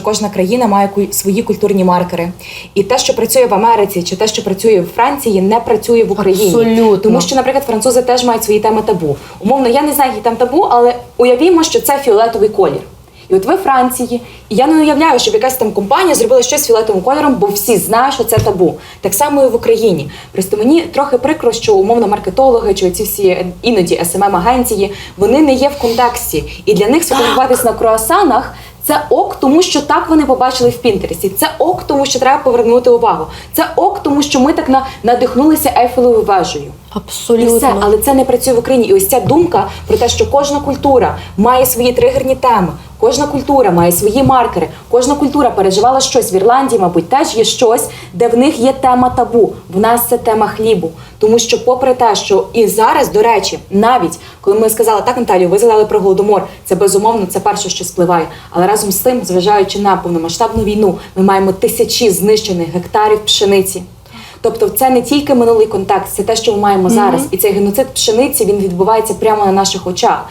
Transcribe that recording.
Кожна країна має свої культурні маркери, і те, що працює в Америці, чи те, що працює в Франції, не працює в Україні. Абсолютно. Тому що, наприклад, французи теж мають свої теми табу. Умовно, я не знаю, які там табу, але уявімо, що це фіолетовий колір. І от ви в Франції, і я не уявляю, щоб якась там компанія зробила щось фіолетовим кольором, бо всі знають, що це табу. Так само і в Україні. Просто мені трохи прикро, що умовно маркетологи чи ці всі іноді smm агенції вони не є в контексті. І для них сфотографуватись на круасанах це ок, тому що так вони побачили в Пінтересі. Це ок, тому що треба повернути увагу. Це ок, тому що ми так на, надихнулися Ейфелевою вежею. І Абсолютно. все, але це не працює в Україні. І ось ця думка про те, що кожна культура має свої тригерні теми, кожна культура має свої маркери, кожна культура переживала щось в Ірландії, мабуть, теж є щось, де в них є тема табу. В нас це тема хлібу. Тому що, попри те, що і зараз, до речі, навіть коли ми сказали так, Наталію, ви згадали про голодомор, це безумовно це перше, що спливає. Але разом з тим, зважаючи на повномасштабну війну, ми маємо тисячі знищених гектарів пшениці. Тобто це не тільки минулий контекст, це те, що ми маємо зараз. І цей геноцид пшениці він відбувається прямо на наших очах.